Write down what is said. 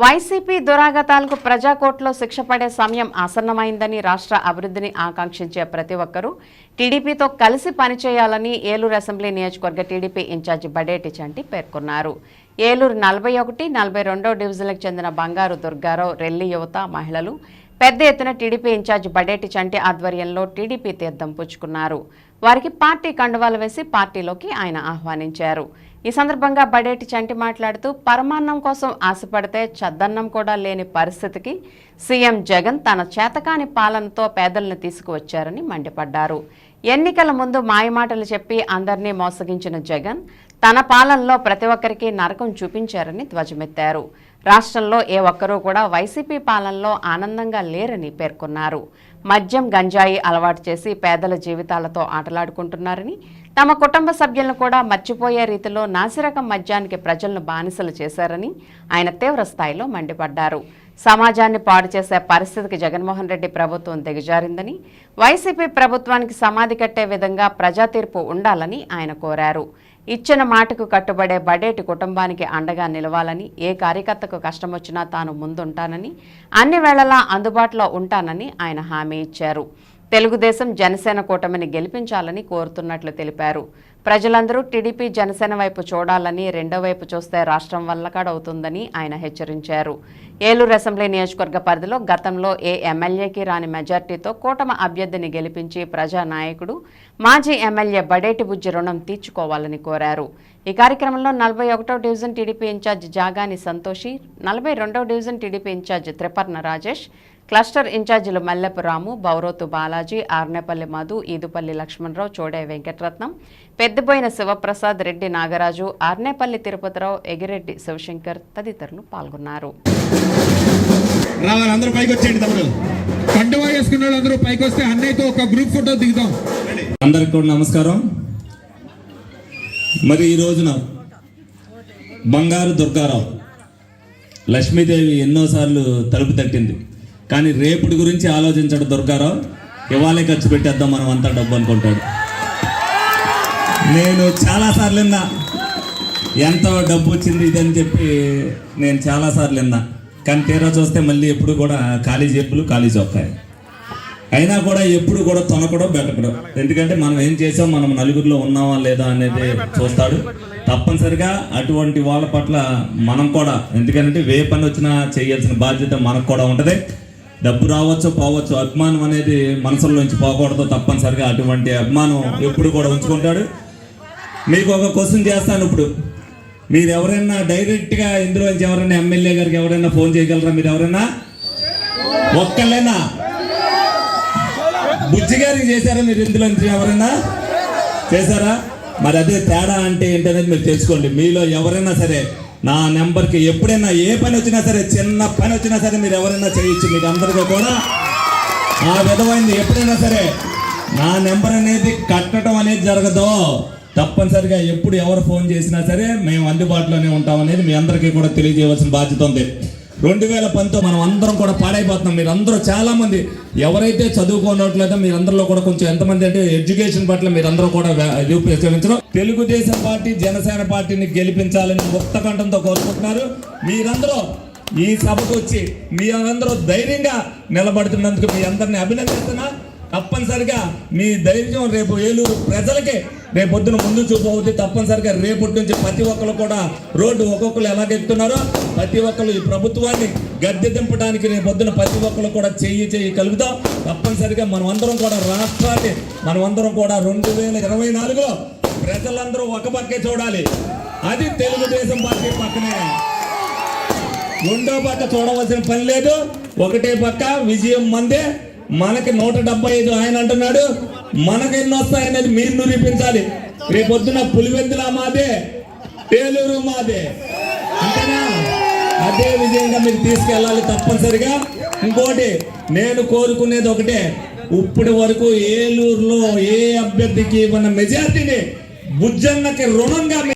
YCP దురాగతాలకు ప్రజాకోర్టులో శిక్ష పడే సమయం ఆసన్నమైందని రాష్ట్ర అభివృద్ధిని ఆకాంక్షించే ప్రతి ఒక్కరూ టీడీపీతో కలిసి పనిచేయాలని ఏలూరు అసెంబ్లీ నియోజకవర్గ టీడీపీ ఇన్ఛార్జి బడేటి చంటి పేర్కొన్నారు. ఏలూరు నలభై ఒకటి నలభై రెండో డివిజన్లకు చెందిన బంగారు దుర్గారావు రెల్లి యువత మహిళలు పెద్ద ఎత్తున టీడీపీ ఇన్ఛార్జ్ బడేటి చంటి ఆధ్వర్యంలో టీడీపీ తీర్థం పుచ్చుకున్నారు. వారికి పార్టీ కండువాలు వేసి పార్టీలోకి ఆయన ఆహ్వానించారు. ఈ సందర్భంగా బడేటి చంటి మాట్లాడుతూ పరమాన్నం కోసం ఆశపడితే చద్దన్నం కూడా లేని పరిస్థితికి సీఎం జగన్ తన చేతకాని పాలనతో పేదలను తీసుకువచ్చారని మండిపడ్డారు. ఎన్నికల ముందు మాయమాటలు చెప్పి అందరినీ మోసగించిన జగన్ తన పాలనలో ప్రతి ఒక్కరికి నరకం చూపించారని ధ్వజమెత్తారు. రాష్ట్రంలో ఏ ఒక్కరూ కూడా వైసీపీ పాలనలో ఆనందంగా లేరని పేర్కొన్నారు. మద్యం గంజాయి అలవాటు చేసి పేదల జీవితాలతో ఆటలాడుకుంటున్నారని తమ కుటుంబ సభ్యులను కూడా మర్చిపోయే రీతిలో నాసిరకం మద్యానికి ప్రజలను బానిసలు చేశారని ఆయన తీవ్ర స్థాయిలో మండిపడ్డారు. సమాజాన్ని పాడు చేసే పరిస్థితికి జగన్మోహన్ రెడ్డి ప్రభుత్వం దిగజారిందని వైసీపీ ప్రభుత్వానికి సమాధి కట్టే విధంగా ప్రజా తీర్పు ఉండాలని ఆయన కోరారు. ఇచ్చిన మాటకు కట్టుబడే బడేటి కుటుంబానికి అండగా నిలవాలని ఏ కార్యకర్తకు కష్టం వచ్చినా తాను ముందుంటానని అన్ని వేళలా అందుబాటులో ఉంటానని ఆయన హామీ ఇచ్చారు. తెలుగుదేశం జనసేన కూటమిని గెలిపించాలని కోరుతున్నట్లు తెలిపారు. ప్రజలందరూ టీడీపీ జనసేన వైపు చూడాలని రెండో వైపు చూస్తే రాష్ట్రం వల్లకాడవుతుందని ఆయన హెచ్చరించారు. ఏలూరు అసెంబ్లీ నియోజకవర్గ పరిధిలో గతంలో ఏ ఎమ్మెల్యేకి రాని మెజార్టీతో కూటమి అభ్యర్థిని గెలిపించి ప్రజానాయకుడు మాజీ ఎమ్మెల్యే బడేటి బుజ్జి రుణం తీర్చుకోవాలని కోరారు. ఈ కార్యక్రమంలో నలభై ఒకటో division TDP incharge Jagani Santoshi నలభై రెండో division TDP incharge Triparna Rajesh cluster ఇన్ఛార్జీలు మల్లెపు రాము బౌరోతు బాలాజీ ఆర్నేపల్లి మధు ఈదుపల్లి లక్ష్మణరావు చోడే వెంకటరత్నం పెద్దబోయిన శివప్రసాద్ రెడ్డి నాగరాజు ఆర్నేపల్లి తిరుపతిరావు ఎగిరెడ్డి శివశంకర్ తదితరులు పాల్గొన్నారు. రావాలి అందరూ పైకి వచ్చేయండి తమ్ముడు కండువా వేసుకున్న వాళ్ళు అందరూ పైకి వస్తే అన్నయ్యతో ఒక గ్రూప్ ఫోటో దిగుదాం. అందరికి కూడా నమస్కారం. మరి ఈ రోజున బంగారు దుర్గారావు లక్ష్మీదేవి ఎన్నోసార్లు తలుపు తట్టింది. కానీ రేపుటి గురించి ఆలోచించడు దుర్గారావు. ఇవాళే ఖర్చు పెట్టేద్దాం మనం అంతా డబ్బు అనుకుంటాడు. నేను చాలాసార్లు విన్నా ఎంత డబ్బు వచ్చింది ఇది అని చెప్పి నేను చాలాసార్లు విన్నా. కానీ తీరా చూస్తే మళ్ళీ ఎప్పుడు కూడా ఖాళీ చెప్పులు ఖాళీ చొక్కాయి అయినా కూడా ఎప్పుడు కూడా తొనకడం బెటకడం ఎందుకంటే మనం ఏం చేసాం మనం నలుగురిలో ఉన్నామా లేదా అనేది చూస్తాడు. తప్పనిసరిగా అటువంటి వాళ్ళ పట్ల మనం కూడా ఎందుకంటే ఏ పని వచ్చినా చేయాల్సిన బాధ్యత మనకు కూడా ఉంటుంది. డబ్బు రావచ్చు పోవచ్చు. అభిమానం అనేది మనసులోంచి పోకూడదు తప్పనిసరిగా. అటువంటి అభిమానం ఎప్పుడు కూడా ఉంచుకుంటాడు. మీకు ఒక క్వశ్చన్ చేస్తాను ఇప్పుడు. మీరు ఎవరైనా డైరెక్ట్గా ఇందులో నుంచి ఎవరైనా ఎమ్మెల్యే గారికి ఎవరైనా ఫోన్ చేయగలరా? మీరు ఎవరైనా? ఒక్కళ్ళైనా? బుజ్జి గారికి చేశారా మీరు ఇందులో నుంచి ఎవరైనా? చేశారా? మరి అదే తేడా అంటే ఏంటనేది మీరు తెలుసుకోండి. మీలో ఎవరైనా సరే నా నెంబర్కి ఎప్పుడైనా ఏ పని వచ్చినా సరే చిన్న పని వచ్చినా సరే మీరు ఎవరైనా చేయొచ్చు. మీకు అందరికీ కూడా ఆ విధమైంది. ఎప్పుడైనా సరే నా నెంబర్ అనేది కట్టడం అనేది జరగదు. తప్పనిసరిగా ఎప్పుడు ఎవరు ఫోన్ చేసినా సరే మేము అందుబాటులోనే ఉంటాం అనేది మీ అందరికీ కూడా తెలియజేయవలసిన బాధ్యత ఉంది. రెండు వేల పంతొమ్మిది మనం అందరం కూడా పాడైపోతున్నాం. మీరు అందరూ ఎవరైతే చదువుకోనట్లేదో మీరందరిలో కూడా కొంచెం ఎంతమంది అంటే ఎడ్యుకేషన్ పట్ల మీరందరూ కూడా ఉపయోగించడం తెలుగుదేశం పార్టీ జనసేన పార్టీని గెలిపించాలని ముక్త కంఠంతో కోరుకుంటున్నారు. మీరందరూ ఈ సభకు వచ్చి మీ అందరూ ధైర్యంగా నిలబడుతున్నందుకు మీ అందరిని అభినందిస్తున్నా. తప్పనిసరిగా మీ ధైర్యం రేపు ఏలూరు ప్రజలకే రేపు పొద్దున ముందు చూపు అవుతుంది తప్పనిసరిగా రేపటి నుంచి ప్రతి ఒక్కరు కూడా రోడ్డు ఒక్కొక్కరు ఎలాగెత్తున్నారో ప్రతి ఒక్కరు ఈ ప్రభుత్వాన్ని గద్దె దింపడానికి రేపొద్దున ప్రతి ఒక్కరు కూడా చెయ్యి చెయ్యి కలుగుతాం. తప్పనిసరిగా మనం అందరం కూడా రాష్ట్రాన్ని మనం అందరం కూడా రెండు వేల ఇరవై నాలుగులో ప్రజలందరూ ఒక పక్కే చూడాలి. అది తెలుగుదేశం పార్టీ పక్కనే. రెండో పక్క చూడవలసిన పని లేదు. ఒకటే పక్క విజయం మందే. మనకి నూట డెబ్బై ఐదు ఆయన అంటున్నాడు మనకి ఎన్ని వస్తాయనేది మీరు నిరూపించాలి. రేపొద్దున పులివెందుల మాదే పేలూరు మాదే. అంతేనా? అదే విధంగా మీరు తీసుకెళ్ళాలి తప్పనిసరిగా. ఇంకోటి నేను కోరుకునేది ఒకటే ఇప్పటి వరకు ఏలూరులో ఏ అభ్యర్థికి మన మెజార్టీని బుజ్జన్నకి రుణంగా